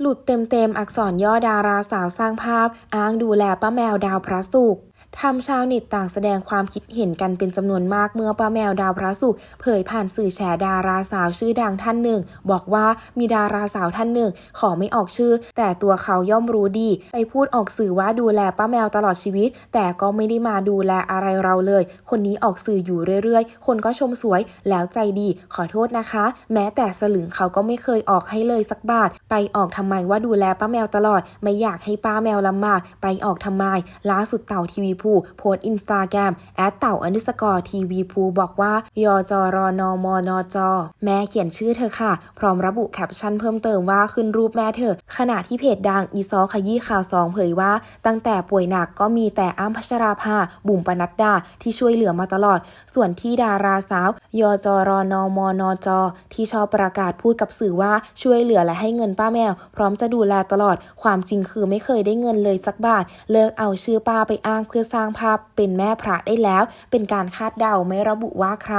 หลุดเต็มๆอักษรย่อดาราสาวสร้างภาพ อ้างดูแลป้าแมวดาวพระศุก ทำชาวเน็ตต่างแสดงความคิดเห็นกันเป็นจำนวนมากเมื่อป้าแมวดาวพระศุกร์เผยผ่านสื่อแฉดาราสาวชื่อดังท่านหนึ่ง บอกว่ามีดาราสาวท่านหนึ่ง ขอไม่ออกชื่อ แต่ตัวเขาย่อมรู้ดี ไปพูดออกสื่อว่าดูแลป้าแมวตลอดชีวิต แต่ก็ไม่ได้มาดูแลอะไรเราเลย คนนี้ออกสื่ออยู่เรื่อยๆ คนก็ชมสวยแล้วใจดี ขอโทษนะคะ แม้แต่สลึงเขาก็ไม่เคยออกให้เลยสักบาท ไปออกทำไมว่าดูแลป้าแมวตลอด ไม่อยากให้ป้าแมวลำบากไปออกทำไมล่าสุดเต่าทีวีภูโพสอินสตาแกรมแอดเต่าอนิสกอร์ทีวีภูบอกว่ายอจอรอนอมอนอจอแม่เขียนชื่อเธอค่ะ พร้อมระบุแคปชั่นเพิ่มเติมว่าขึ้นรูปแม่เธอ ขณะที่เพจดังอีซอขยี้ข่าวสองเผยว่า ตั้งแต่ป่วยหนักก็มีแต่อ้ำพัชราภา บุ๋มปนัดดา ที่ช่วยเหลือมาตลอด ส่วนที่ดาราสาวยอจอรอนอมอนอจอที่ชอบประกาศพูดกับสื่อว่าช่วยเหลือและให้เงินป้าแมว พร้อมจะดูแลตลอด ความจริงคือไม่เคยได้เงินเลยสักบาท เลิกเอาชื่อป้าไปอ้างเพื่อสร้างภาพเป็นแม่พระได้แล้ว เป็นการคาดเดาไม่ระบุว่าใคร